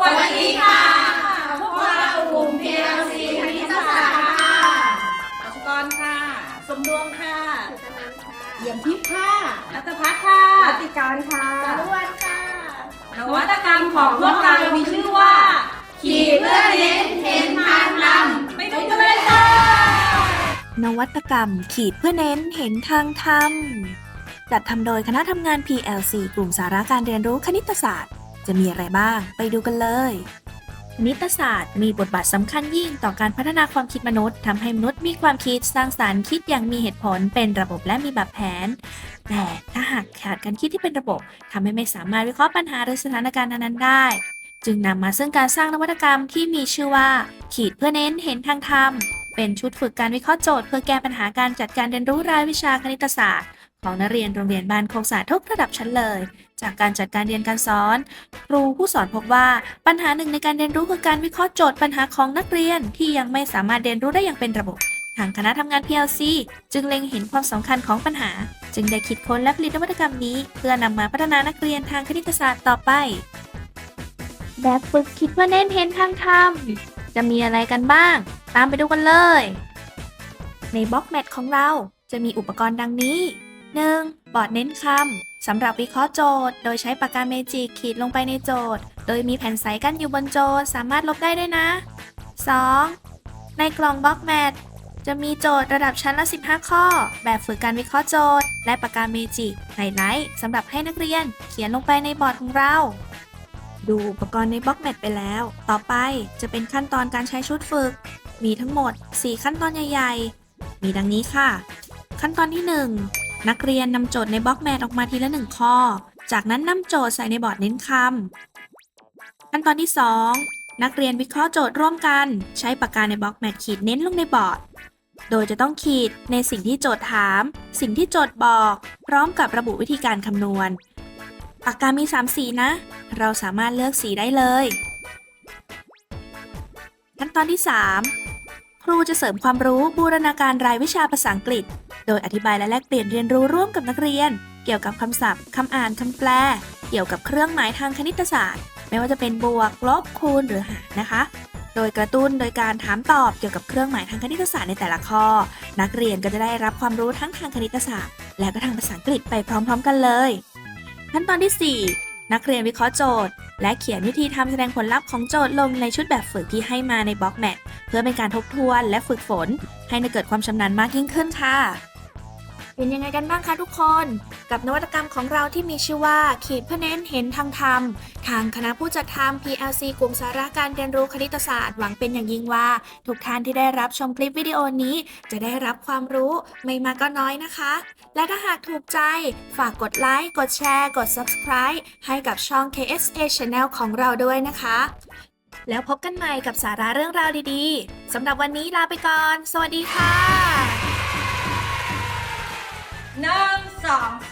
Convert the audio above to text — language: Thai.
วัสดีค่ะ พวกเรากลุ่ม PLC คณิตศาสตร์ค่ะอัชกรค่ะ สมดวงค่ะเยี่ยมทิพย์ค่ะนัตพัฒน์ค่ะอติการค่ะสวัสดีค่ะ นวัตกรรมของพวกเรามีชื่อว่า ขีดเพื่อเน้นเห็นทางนำไปดูกันเลยค่ะนวัตกรรมขีดเพื่อเน้นเห็นทางทำจัดทำโดยคณะทำงาน PLC กลุ่มสาระการเรียนรู้คณิตศาสตร์ จะมีอะไรบ้าง ไปดูกันเลยคณิตศาสตร์มีบทบาทสำคัญยิ่งต่อการพัฒนาความคิดมนุษย์ทำให้มนุษย์มีความคิดสร้างสารรค์คิดอย่างมีเหตุผลเป็นระบบและมีแบบแผน แต่ถ้าหากขาดการคิดที่เป็นระบบทำให้ไม่สามารถวิเคราะห์ปัญหาหรือสถานการณ์นั้นๆได้ จึงนำมาซึ่งการสร้างนวัตกรรมที่มีชื่อว่า ขีดเพื่อเน้นเห็นทางธรรมเป็นชุดฝึกการวิเคราะห์โจทย์เพื่อแก้ปัญหาการจัดการเรียนรู้รายวิชาคณิตศาสตร์ ของนักเรียนโรงเรียนบ้านโคกศาทุกระดับชั้นเลย จากการจัดการเรียนการสอน ครูผู้สอนพบว่าปัญหาหนึ่งในการเรียนรู้คือการวิเคราะห์โจทย์ปัญหาของนักเรียนที่ยังไม่สามารถเรียนรู้ได้อย่างเป็นระบบ ทางคณะทำงาน PLC จึงเล็งเห็นความสำคัญของปัญหา จึงได้คิดค้นและผลิตนวัตกรรมนี้ เพื่อนำมาพัฒนานักเรียนทางคณิตศาสตร์ต่อไป แบบฝึกคิดว่าเน้นเห็นทางธรรมจะมีอะไรกันบ้าง ตามไปดูกันเลย ในบล็อกแมทของเราจะมีอุปกรณ์ดังนี้ 1. บอร์ดเน้นคำ สำหรับวิเคราะห์โจทย์ โดยใช้ปากกาเมจิกขีดลงไปในโจทย์ โดยมีแผ่นใสกั้นอยู่บนโจทย์ สามารถลบได้ด้วยนะ 2. ในกล่องบล็อกแมทจะมีโจทย์ระดับชั้นละ 15 ข้อ แบบฝึกการวิเคราะห์โจทย์ และปากกาเมจิกไฮไลท์สำหรับให้นักเรียนเขียนลงไปในบอร์ดของเรา ดูอุปกรณ์ในบล็อกแมทไปแล้ว ต่อไปจะเป็นขั้นตอนการใช้ชุดฝึก มีทั้งหมด 4 ขั้นตอนใหญ่ ๆ มีดังนี้ค่ะ ขั้นตอนที่ 1 นักเรียนนำโจทย์ในบล็อกแมทออกมาทีละ 1 ข้อ จากนั้นนำโจทย์ใส่ในบอร์ดเน้นคำขั้นตอนที่ 2 นักเรียนวิเคราะห์โจทย์ร่วมกัน ใช้ปากกาในบล็อกแมทขีดเน้นลงในบอร์ด โดยจะต้องขีดในสิ่งที่โจทย์ถาม สิ่งที่โจทย์บอก พร้อมกับระบุวิธีการคำนวณ ปากกามี 3 สีนะ เราสามารถเลือกสีได้เลย ขั้นตอนที่ 3 ครูจะเสริมความรู้บูรณาการรายวิชาภาษาอังกฤษ โดยอธิบายและแลกเปลี่ยนเรียนรู้ร่วมกับนักเรียน เกี่ยวกับคำศัพท์คำอ่านคำแปล เกี่ยวกับเครื่องหมายทางคณิตศาสตร์ ไม่ว่าจะเป็นบวก ลบ คูณหรือหารนะคะ โดยกระตุ้นโดยการถามตอบเกี่ยวกับเครื่องหมายทางคณิตศาสตร์ในแต่ละข้อ นักเรียนก็จะได้รับความรู้ทั้งทางคณิตศาสตร์ และก็ทางภาษาอังกฤษไปพร้อม ๆ กันเลยขั้นตอนที่ 4 นักเรียนวิเคราะห์โจทย์ และเขียนวิธีทำแสดงผลลัพธ์ของโจทย์ลงในชุดแบบฝึกที่ให้มาในบล็อกแมทเพื่อเป็นการทบทวนและฝึกฝน ให้เกิดความชำนาญมากยิ่งขึ้นค่ะ เป็นยังไงกันบ้างคะทุกคน กับนวัตกรรมของเราที่มีชื่อว่า ขีดเพื่อเน้นเห็นทางธรรม ทางคณะผู้จัดทำ PLC กลุ่มสาระการเรียนรู้คณิตศาสตร์หวังเป็นอย่างยิ่งว่า ทุกท่านที่ได้รับชมคลิปวิดีโอนี้ จะได้รับความรู้ไม่มากก็น้อยนะคะ และถ้าหากถูกใจ ฝากกดไลค์กดแชร์ กด Subscribe ให้กับช่อง KSA Channel ของเราด้วยนะคะ แล้วพบกันใหม่กับสาระเรื่องราวดีๆสำหรับวันนี้ลาไปก่อน สวัสดีค่ะ หนึ่งสองส